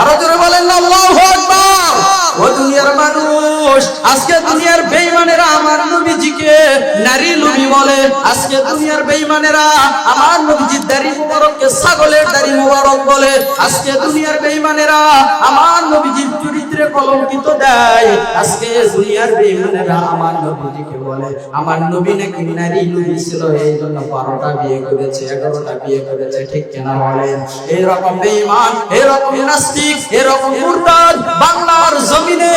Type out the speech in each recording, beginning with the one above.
আরও জোরে বলেন, আল্লাহু আকবার! ও দুনিয়ার মানুষ, আজকে দুনিয়ার বেঈমানেরা আমার নবীজিকে নারী লোভী বলে। আজকে দুনিয়ার বেঈমানেরা আমার নবীজির দাড়ি মুবারককে ছাগলের দাড়ি মুবারক বলে। আজকে দুনিয়ার বেঈমানেরা আমার নবীজির চরিত্রে কলঙ্কিত দেয়। আজকে দুনিয়ার বেঈমানেরা আমার নবীজিকে বলে, আমার নবী নাকি নারী লোভী ছিল এই জন্য বারোটা বিয়ে করেছে, এগারোটা বিয়ে করেছে, ঠিক কেনা বলেন? এরকম বেঈমান এরকম নাস্তিক, এরকম মুরতাদ বাংলার জমিনে।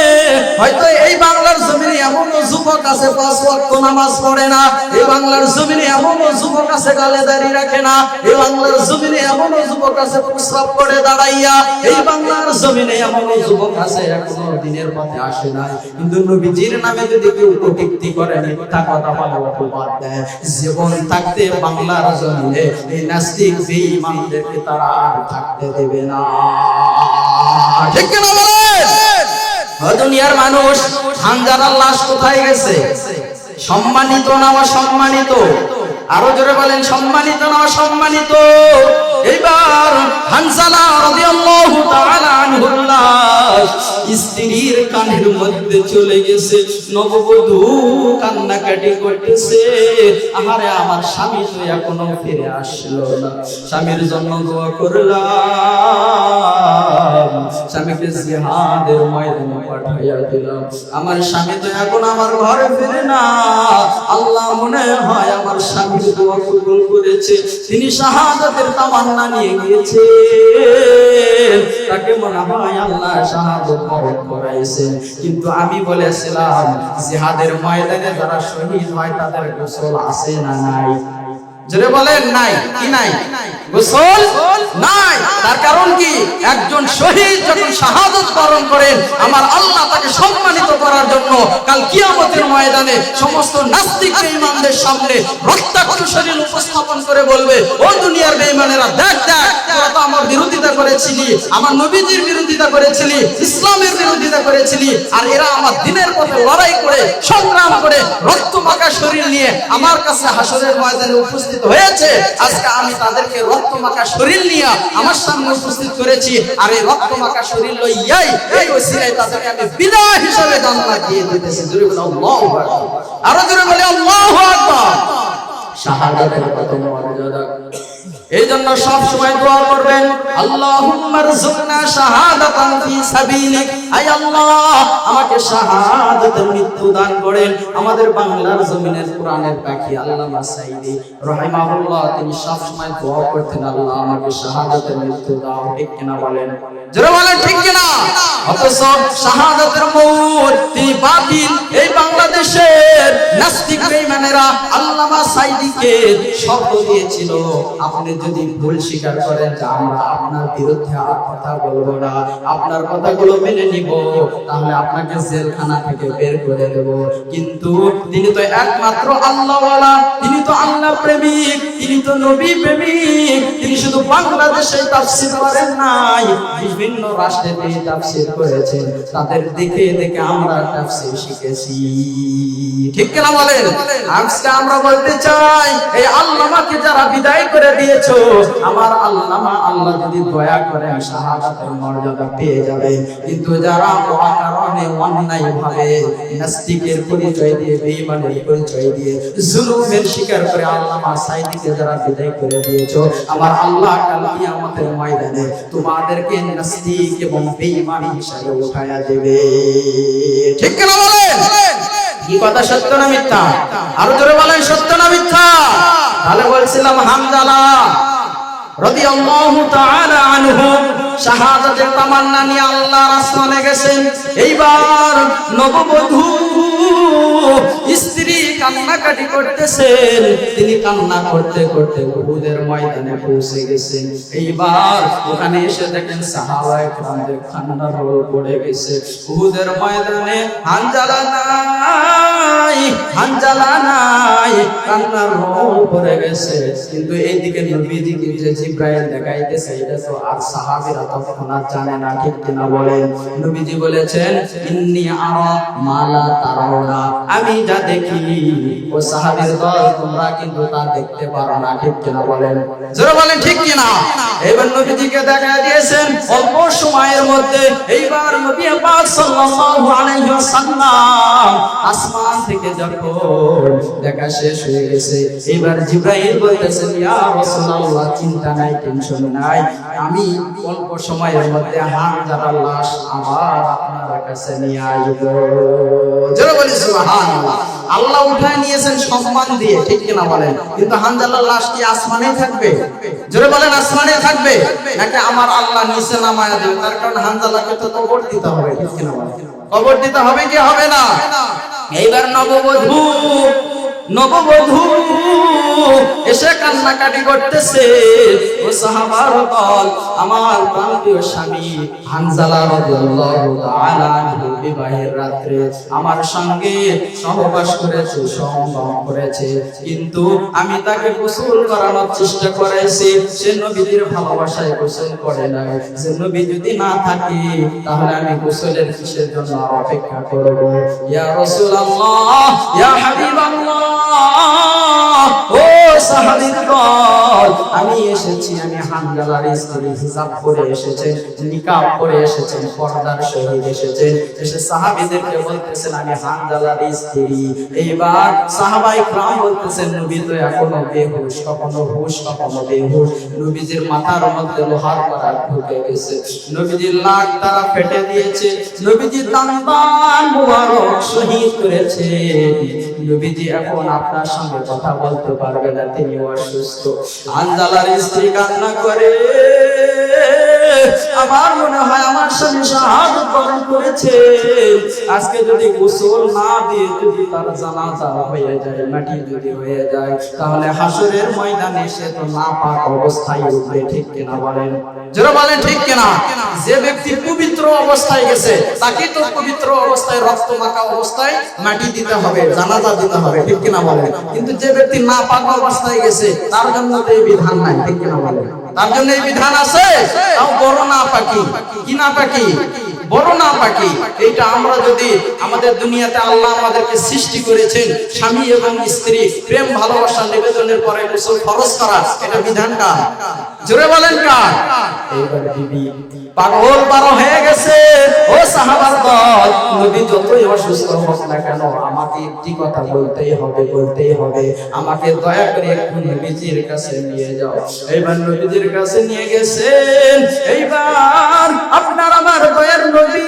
হয়তো এই বাংলার জমিনে এমন যুবক আছে, পাঁচ ওয়াক্ত নামাজ পড়ে না। এই বাংলার জমিনে এমন যুবক আছে, গালে দাড়ি রাখে না। এই বাংলার জমিনে এমন যুবক আছে, প্রস্রাব করে দাঁড়াইয়া। এই বাংলার জমিনে এমন যুবক আছে এখনও দিনের পথে আসে না। কিন্তু নবীজির নামে যদি কেউ করে কথা অপবাদ দেয়। জীবন থাকতে বাংলার এই নাস্তিক বেঈমানদেরকে তারা আর থাকতে দেবে না। ঠিক দুনিয়ার মানুষ হানজারার লাশ কোথায় গেছে? সম্মানিত না অসম্মানিত? আরও জোরে বলেন, সম্মানিত না অসম্মানিত? এইবার হানজালা রাদিয়াল্লাহু তাআলা আনহুর লাশ স্ত্রীর কানের মধ্যে চলে গেছে, নববধূ কান্নাকাটি করতেছে। আহারে, আমার স্বামী তো এখনও ফিরে আসলো না। স্বামীর জন্য দোয়া করলাম। স্বামীকে জিহাদের ময়দানে পাঠাইয়া দিলাম। আমার স্বামী তো এখন আমার ঘরে ফিরে না। আল্লাহ মনে হয় আমার কবুল করেছে। তিনি শাহাদাতের তামান্না নিয়ে গিয়েছে। তাকে আল্লাহ শাহাদত বরণ করাইছে কিন্তু আমি বলেছিলাম, জিহাদের ময়দানে যারা শহীদ হয়, তাদের গোসল আছে না নাই? জোরে বলেন, নাই। কি নাই? গোসল নাই। তার কারণ কি? একজন শহীদ যখন শাহাদত বরণ করেন, আমার আল্লাহ তাকে সম্মানিত করার জন্য কাল কিয়ামতের ময়দানে সমস্ত নাস্তিক বেঈমানদের সামনে রক্তাক্ত শরীর উপস্থাপন করে বলবে, ও দুনিয়ার বেঈমানেরা, দেখ দেখ, তোরা তো আমার বিরোধিতা করেছিলি, আমার নবীজির বিরোধিতা করেছিলি, ইসলামের বিরোধিতা করেছিলি, আর এরা আমার দিনের পথে লড়াই করে, সংগ্রাম করে রক্ত মাখা শরীর নিয়ে আমার কাছে হাসরের ময়দানে উপস্থিত হয়েছে। আজকে আমি তাদেরকে রক্ত মাখা শরীর নিয়ে আমার সামনে উপস্থিত করেছি। আর এই রক্ত মাখা শরীর লইয়াই এই ওসিলায় তাদেরকে আমি বিদায় হিসাবে জান্নাত দিয়ে দিতেছি। জোরে বলে আল্লাহু আকবার। আরও জোরে বলে আল্লাহু আকবার। এই জন্য সব দোয়া করবেন, আল্লাহুম্মা আমাকে শাহাদাতের মৃত্যু দান করেন। আমাদের বাংলার জমিনের কোরআনের পাখি আল্লামা সাইদি তিনি সব দোয়া করতেন, আল্লাহ, আমাকে শাহাদাতের মৃত্যু দাও। কিনা বলেন? আপনি যদি ভুল স্বীকার করেন যে আমরা আপনার বিরুদ্ধে আর কথা বলব না, আপনার কথাগুলো মেনে নিব, তাহলে আপনাকে জেলখানা থেকে বের করে দেব। কিন্তু তিনি তো একমাত্র আল্লাহওয়ালা, তিনি তো আল্লাহ প্রেমিক, তিনি তো নবী প্রেমিক। তিনি শুধু বাংলাদেশে তাফসীর করেন নাই, বিভিন্ন রাষ্ট্রে তিনি তাফসীর করেছেন। তাদের দেখে দেখে আমরা তাফসীর শিখেছি। ঠিক কিনা বলেন? আজকে আমরা বলতে চাই, এই আল্লামাকে যারা বিদায় করে দিয়েছ, আমার আল্লামা আল্লাহ যদি দয়া করে শাহাদাতের মর্যাদা পেয়ে যাবে। কিন্তু যারা অকারণে অন্যায় ভাবে নাস্তিকের পরিচয় দিয়ে, বেঈমানের পরিচয় দিয়ে, জুলুমের শিকার করে আল্লামা সাইদিকে যারা বিদায় করে দিয়েছ, আমার আল্লাহ কাল কিয়ামতের ময়দানে তোমাদেরকে নাস্তিক এবং বেঈমান হিসাবে উঠায়া দেবে। ঠিক কিনা বলেন? কি কথা সত্য না মিথ্যা? আরও জোরে বলেন, সত্য না মিথ্যা? তাহলে বলছিলাম হামজালা এইবার কান্নাকাটি করতেছেন। তিনি কান্না করতে করতে উহুদের ময়দানে পৌঁছে গেছেন। এইবার ওখানে এসে দেখেন সাহাবায়ে কেরামদের কান্নার পড়ে গেছে। উহুদের ময়দানে হানজালা গেছে। কিন্তু এইদিকে নবীজিকে যে জিব্রাইল দেখাইতেছে, এটা তো আর সাহাবীরা তখন আর জানে না, ঠিক কিনা বলেন? নবীজি বলেছেন, ইন্নি আরা মালা তারাওনা আমি যা দেখি, ও সাহাবীর দল, তোমরা কিন্তু তা দেখতে পারো না, ঠিক কিনা বলেন? বলেন, ঠিক কিনা? এবার নবীজিকে দেখা দিয়েছেন, অল্প সময়ের মধ্যে এইবার নবী পাক সাল্লাল্লাহু আলাইহি ওয়াসাল্লাম আসমান থেকে যখন দেখা শেষ হয়ে গেছে। এবার বলতেছেন ইয়া রাসূলুল্লাহ, চিন্তা নাই টেনশন নাই। আমি অল্প সময়ের মধ্যে হামজার লাশ আবার আপনার কাছে নিয়ে আসব। বলি, সুবহানাল্লাহ। আল্লাহ উঠায় নিয়েছেন সম্মান দিয়ে, ঠিক কিনা বলেন? কিন্তু হামজালার লাশ কি আসমানেই থাকবে? জোরে বলেন আসমানে থাকবে? নাকি আমার আল্লাহ নিচে নামায় দেবে? তার কারণ হামজালাকে তো কবর দিতে হবে, ঠিক কিনা বলেন? কবর দিতে হবে কি হবে না? এইবার নববধূ নববধূ কান্নাকাটি করতেছে। ও সাহাবার দল আমার প্রান্তীয় স্বামী হানজালা রাদিয়াল্লাহু তাআলা বিবাহের রাত্রে আমার সঙ্গে সহবাস করেছে সঙ্গম করেছে। কিন্তু আমি তাকে গোসল করানোর চেষ্টা করেছি সে নবীজির ভালোবাসায় গোসল করে নাই। যে নবী যদি না থাকে, তাহলে আমি গোসলের কিসের জন্য অপেক্ষা করব? ইয়া রাসূলুল্লাহ, ইয়া হাবিবাল্লাহ, ও সাহাবীর দল আমি এসেছি, আমি হামজালার স্ত্রী হিজাব করে এসেছে, নিকাব করে এসেছেন পর্দার সহিত এসেছেন এসে সাহাবীদেরকে বলতেছেন, আমি হামজালার স্ত্রী। এইবার সাহাবাই ক্রাম বলতেছেন, নবী তো এখনও বেহুশ, কখনো হুশ, কখনো বেহুশ। নবীজির মাথার মধ্যে লোহার করা ঢুকে গেছে। নবীজির লাখ তারা ফেটে দিয়েছে। নবীজি দান্তান মুবারক শহীদ করেছে। নবীজি এখন আপনার সঙ্গে কথা বলতে পারবে না। তিনি অসুস্থ। আঞ্জালার স্ত্রী কান্না করে। আমার মনে হয় আমার স্বামী বরণ করেছে। আজকে যদি গোসল না দিয়ে যদি তার জানাজা হয়ে যায়, মাটি যদি হয়ে যায়, তাহলে হাসরের ময়দানে সে তো না পাক অবস্থায় উঠবে, ঠিক কিনা বলেন? বলেন, ঠিক যে ব্যক্তি পবিত্র অবস্থায় গেছে তাকে তো পবিত্র অবস্থায় রক্ত মাখা অবস্থায় মাটি দিতে হবে, জানাজা দিতে হবে, ঠিক কিনা বলেন? কিন্তু যে ব্যক্তি না পাক অবস্থায় গেছে, তার জন্য তো এই বিধান নাই, ঠিক কিনা বলেন? তার জন্য এই বিধান আছে? তাও বড় না পাকি কি না পাকি বড় না পাকি এইটা আমরা যদি আমাদের দুনিয়াতে আল্লাহ আমাদেরকে সৃষ্টি করেছেন, স্বামী এবং স্ত্রী, প্রেম, ভালোবাসা, নিবেদনের পরে গোসল খরচ করা, এটা বিধানটা। জোরে বলেন কার? এইবার পাগল বারো হয়ে গেছে। ও সাহাবার দল, নবী যতই অসুস্থ হোক না কেন, আমাকে একটি কথা বলতেই হবে বলতেই হবে। আমাকে দয়া করে একটু নবীজির কাছে নিয়ে যাও। এইবার নবীজির কাছে নিয়ে গেছেন। এইবার আপনার আমার দয়ার নবী,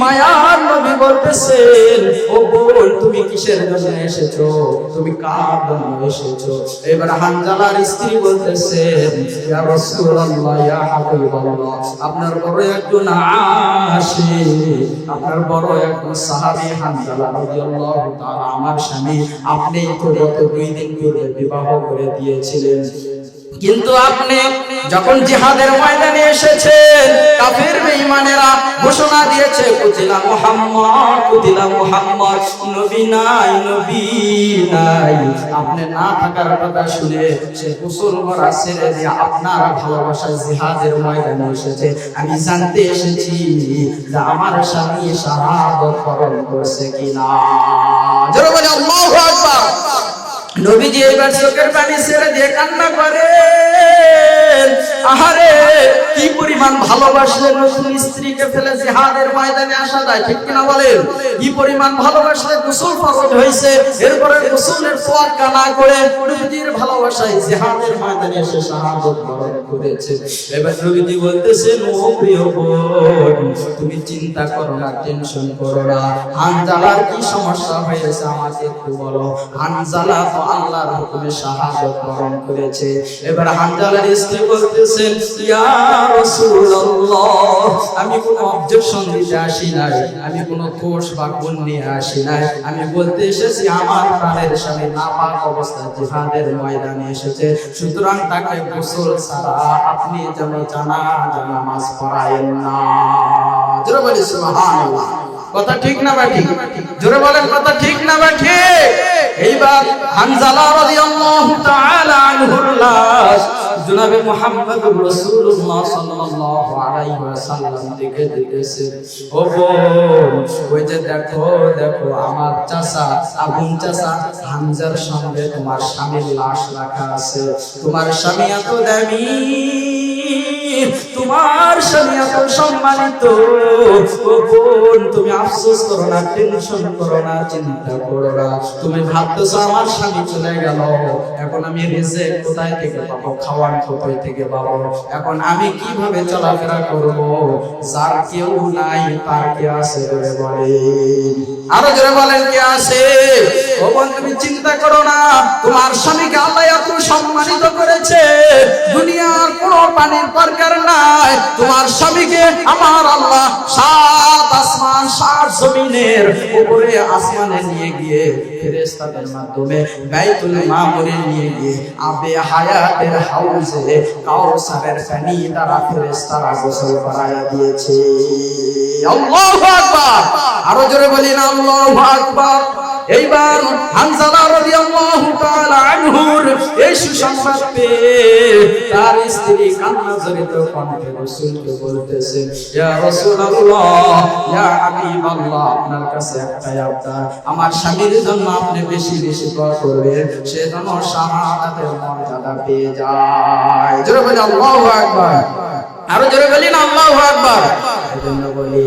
মায়ার বলতেছেন, ও বোন তুমি কিসের জন্য এসেছ? তুমি কার জন্য এসেছ? এবার হানজালার স্ত্রী ইয়া রাসূলুল্লাহ, ইয়া হাবিবাল্লাহ, আপনার বড় একজন আসে আপনার বড় একজন সাহাবী হানজালা রাদিয়াল্লাহু তাআলা আমার স্বামী আপনি তো গত দুই দিন বিবাহ করে দিয়েছিলেন। কিন্তু আপনি যখন জিহাদের ময়দানে এসেছেন, কাফের বেঈমানেরা ঘোষণা দিয়েছে, কুতিলা মুহাম্মদ কুতিলা মুহাম্মদ, নবী নাই নবী নাই। আপনি না থাকার কথা শুনে সে কুসুল ভরা ছেড়ে দিয়ে আপনার ভালোবাসা জিহাদের ময়দানে এসেছে। আমি জানতে এসেছি যে আমার স্বামী শাহাদত বরণ করছে কিনা। জোরে বলে আল্লাহু আকবার! নবীজি এবার চোখের পানি ছেড়ে দিয়ে কান্না করে। আহারে কি পরিমাণ ভালোবাসলে নতুন স্ত্রীকে ফেলে জিহাদের ময়দানে আসা যায়, ঠিক কিনা বলেন? কি পরিমাণ ভালোবাসলে গোসল ফরজ হয়েছে, এরপরে গোসলের তোয়াক্কা না করে ভালোবাসায় জিহাদের ময়দানে এসে শাহাদত বরণ করেছে। এবার নবীজি বলতেছেন ও প্রিয় তুমি চিন্তা করো না, টেনশন করো না। হানজালার কি সমস্যা হয়েছে আমাকে একটু বলো। হানজালা তো আল্লাহর হুকুমে শাহাদত বরণ করেছে। এবার হানজালার স্ত্রী বলতেছেন ইয়া আমি কোনো অবজেকশন দিতে আসি নাই, আমি কোনো দোষ বা গুণ নিয়ে আসি নাই। আমি বলতে এসেছি, আমার প্রাণের স্বামী নাপাক অবস্থায় জিহাদের ময়দানে এসেছে। সুতরাং তাকে গোসল ছাড়া আপনি যেন জানা নামাজ পড়ায়েন না। জোরে বলি সুবহানাল্লাহ। কথা ঠিক না বা ঠিক? জোরে বলেন, কথা ঠিক না বা ঠিক? এইবার হানজালা রাদিয়াল্লাহু তাআলা আনহুর লাশ জনাবে মুহাম্মদুর রাসূলুল্লাহ সাল্লাল্লাহু আলাইহি ওয়াসাল্লাম দিকে দিতেছে ও ওই যে দেখো দেখো আমার চাচা আবুন চাচা, হামজার সঙ্গে তোমার স্বামীর লাশ রাখা আছে। তোমার স্বামী এত দামি। তোমার স্বামী এত সম্মানিত বোন, তুমি আফসোস করো না টেনশন করো না, চিন্তা করো না। তুমি ভাবতেছো আমার স্বামী চলে গেল, এখন আমি রিজেক কোথায় থেকে পাবো? খাওয়ার কোথায় থেকে পাবো? এখন আমি কীভাবে চলাফেরা করব? যার কেউ নাই, তার কে আছে বলে বলে। আরও জোরে বলেন, কে আছে? ও বোন, তুমি চিন্তা করো না, তোমার স্বামীকে আল্লাহ এত সম্মানিত করেছে, দুনিয়ার কোনো পানির দরকার নাই, তোমার স্বামীকে আমার আল্লাহ সাত আসমান, সাত জমিনের উপরে আসমানে নিয়ে গিয়ে ফেরেশতাদের মাধ্যমে বাইতুল মামুরে নিয়ে গিয়ে আবে হায়াতের হাউজে কাউসারের পানি দ্বারা ফেরেশতারা গোসল করায়া দিয়েছে। আল্লাহু আকবার! আরও জোরে বলি না আল্লাহু আকবার! এইবার হানজালা রাদিয়াল্লাহু তাআলা আনহুর এই সুসংবাদ পেয়ে তার স্ত্রী কান্না জড়িত কণ্ঠে রাসূলকে বলতেছে, ইয়া রাসূলুল্লাহ, ইয়া হাবিবাল্লাহ, আপনার কাছে একটা আবদার। আমার স্বামীর জন্য আপনি বেশি বেশি দোয়া করবেন, সে যেন শাহাদাতের মর্যাদা পেয়ে যায়। জোরে বলি, আল্লাহু আকবার। আরও জোরে বলি না, আল্লাহু আকবার। এজন্য বলি